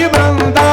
ಬಂದ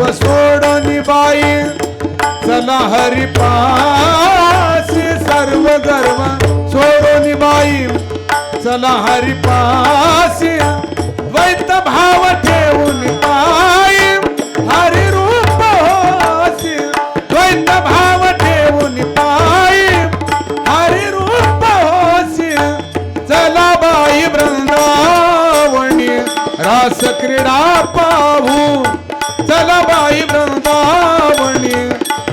गाव सोडून बाई चला हरिपास. सर्व धर्म सोडून बाई चला हरिपास. द्वैत भाव ठेवून बाई हरि रूप होस भाव ठेवून बाई हरि रूप होस. चला बाई वृंदावणी रास क्रीडा पाहू. जनाबाई वृंदावणी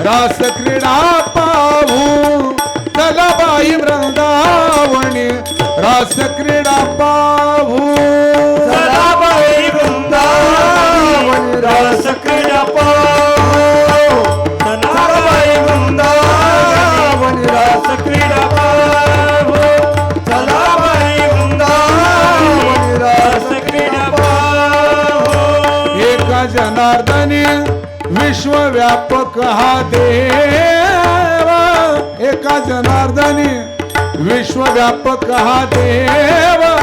रास क्रीडा पाहू. जनाबाई वृंदावणी रास क्रीडा पाहू देवा एका जनार्दनी विश्वव्यापक हा देवा.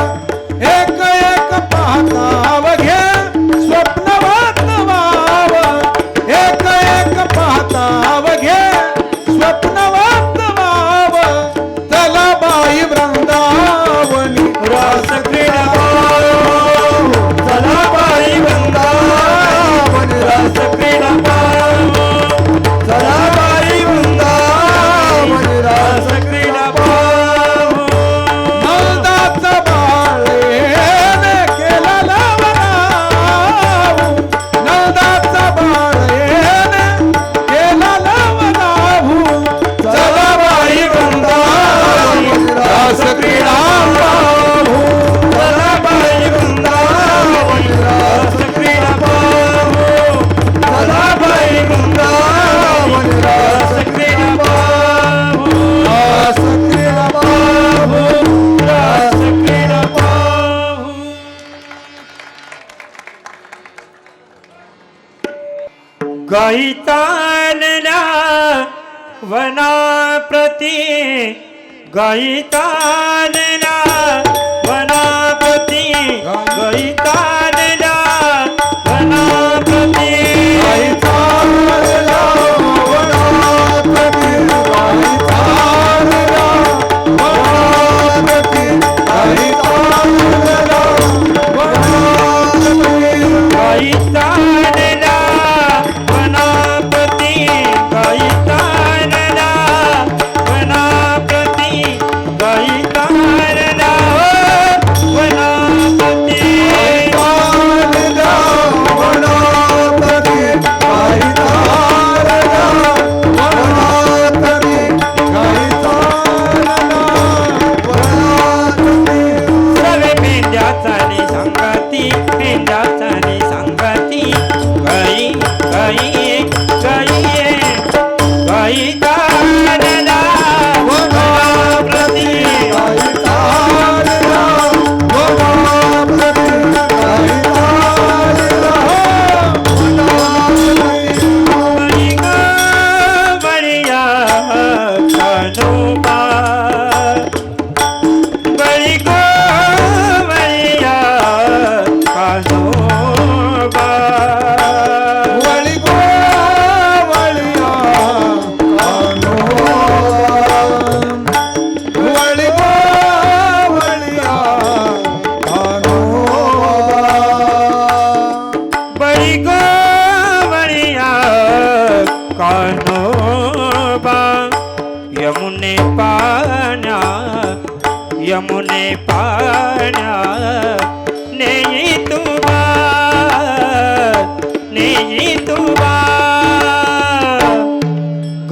गाई चालल्या वना प्रती गाई चालल्या वना प्रती गाई वना प्रती गाई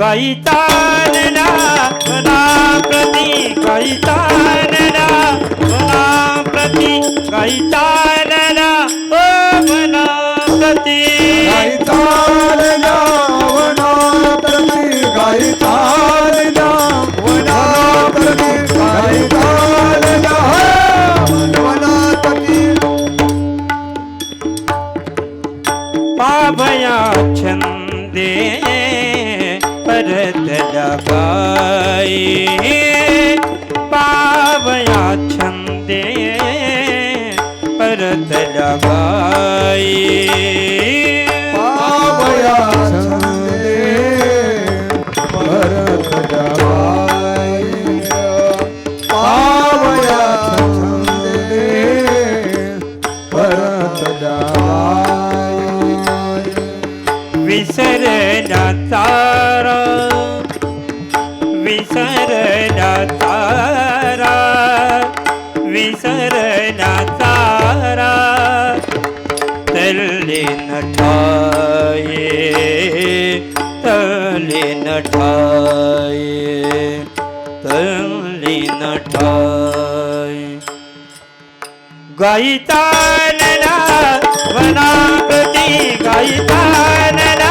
गाईतानला गणाप्रती गाईतानला प्रती गाईतानला ओ गणाप्रती गाईतानला Bye. गायिता नला वनाकृती गायिता नला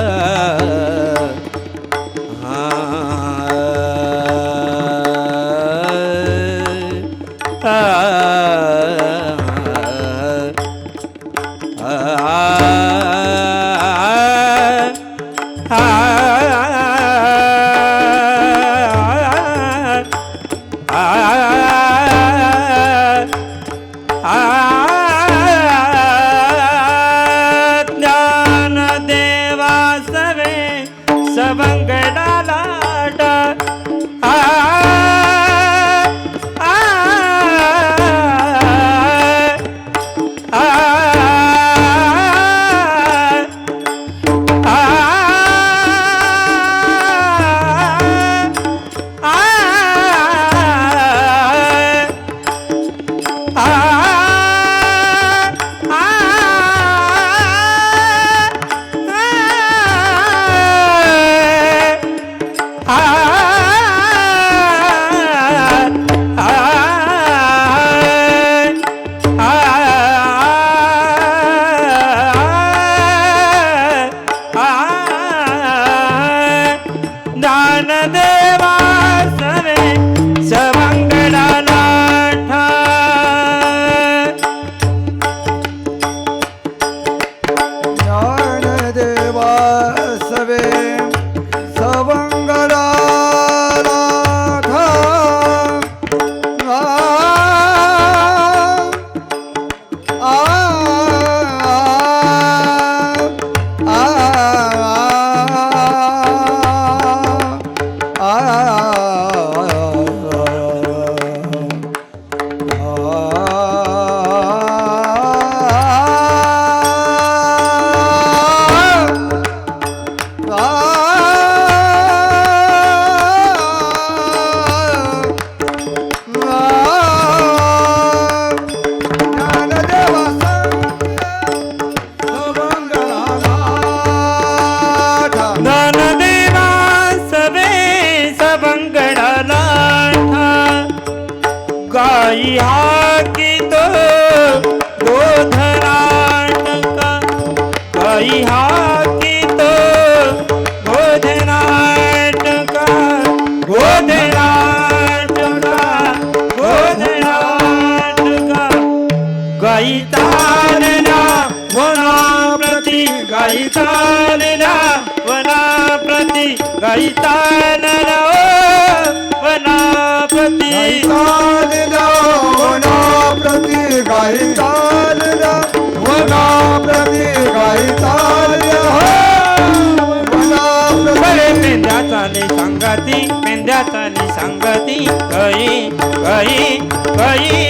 संगती मेंढ्याचाली संगती. कई कई कई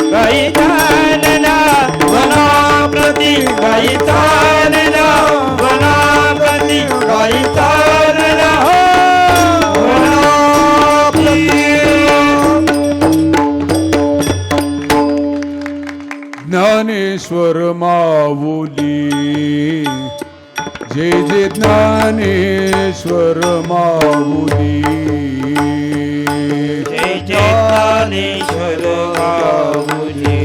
कई चालना. वनाप्रती गई चालना. वनाप्रती गई चालना. हो. ज्ञानेश्वर माऊली. जय जय ज्ञानेश्वर माऊली जय ज्ञानेश्वर बाबूजी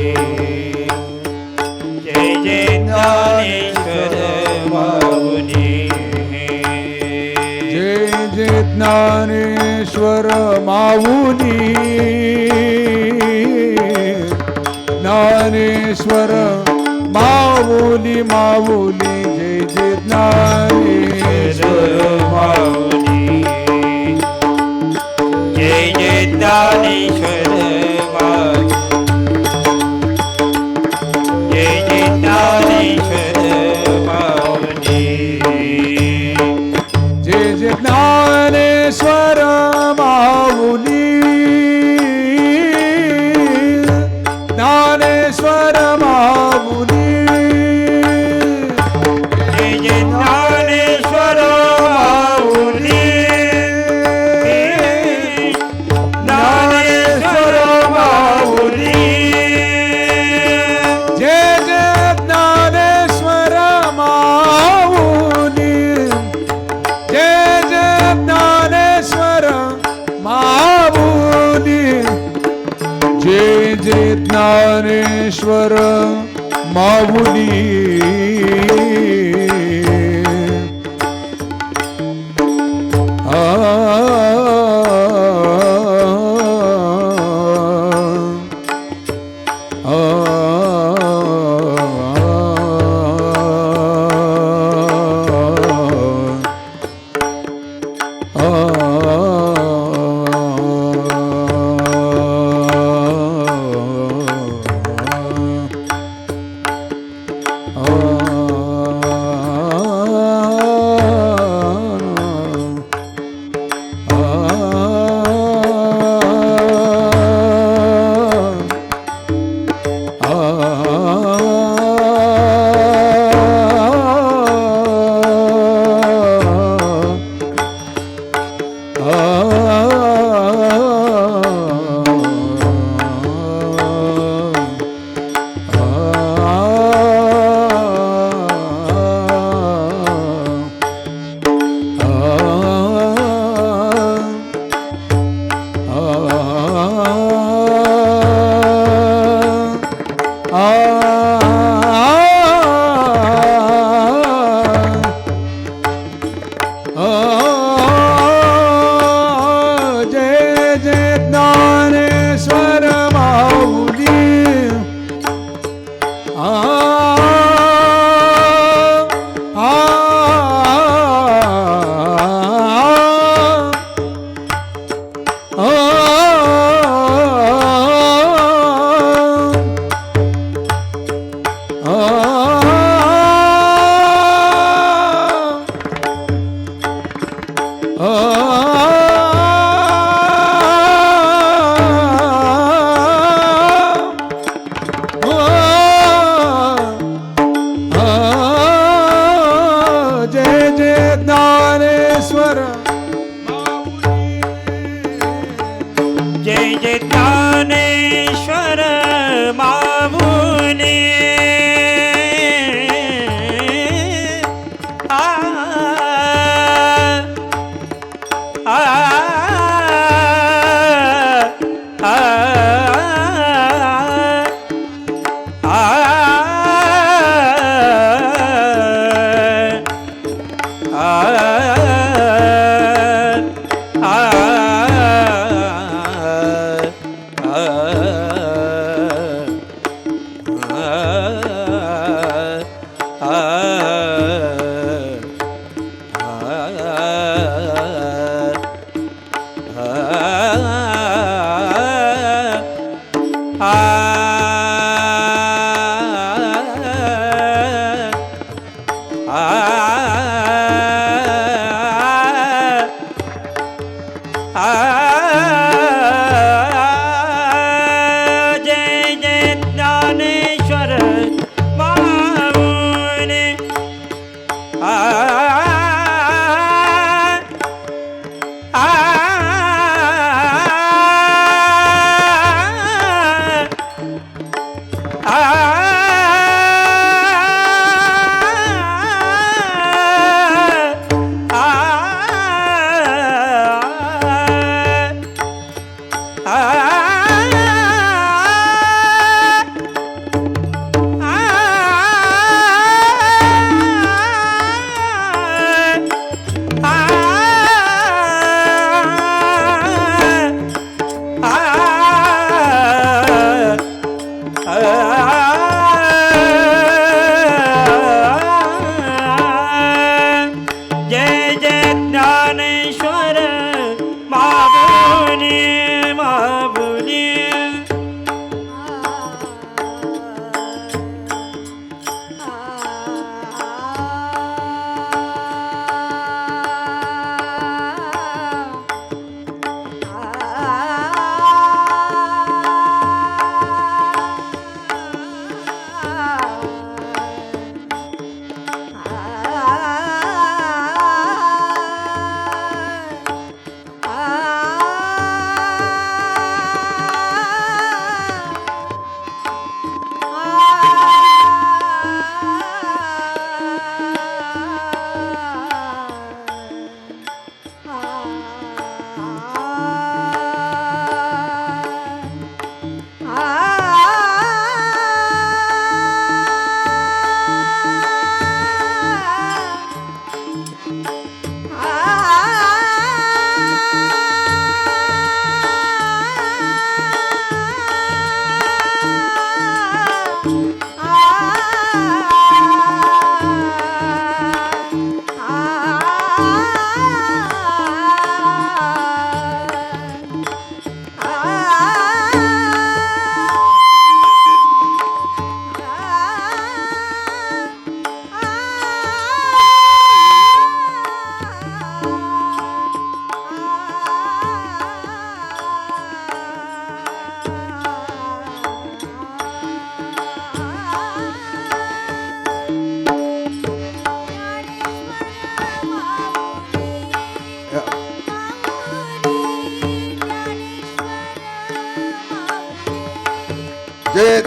जय जय ज्ञानेश्वर बाबूजी जय जय ज्ञानेश्वर माऊली ज्ञानेश्वर माऊली माऊली जय जय माऊली. जय जय ज्ञानेश्वर. जय जय ज्ञानेश्वर मामुनी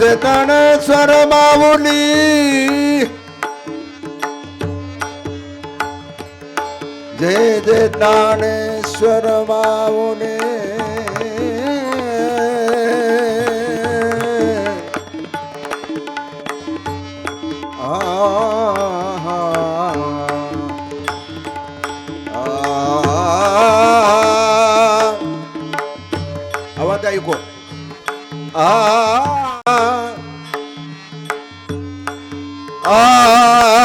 जय जय ज्ञानेश्वर माऊली जय जय ज्ञानेश्वर माऊली Ah!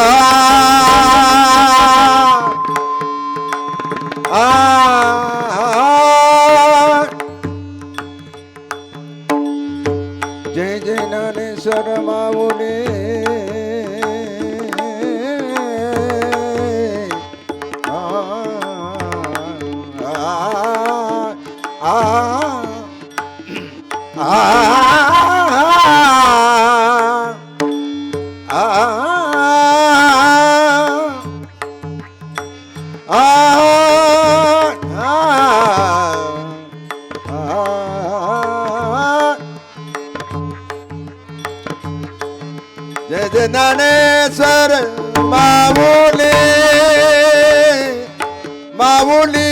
ज्ञानेश्वर माऊली माऊली.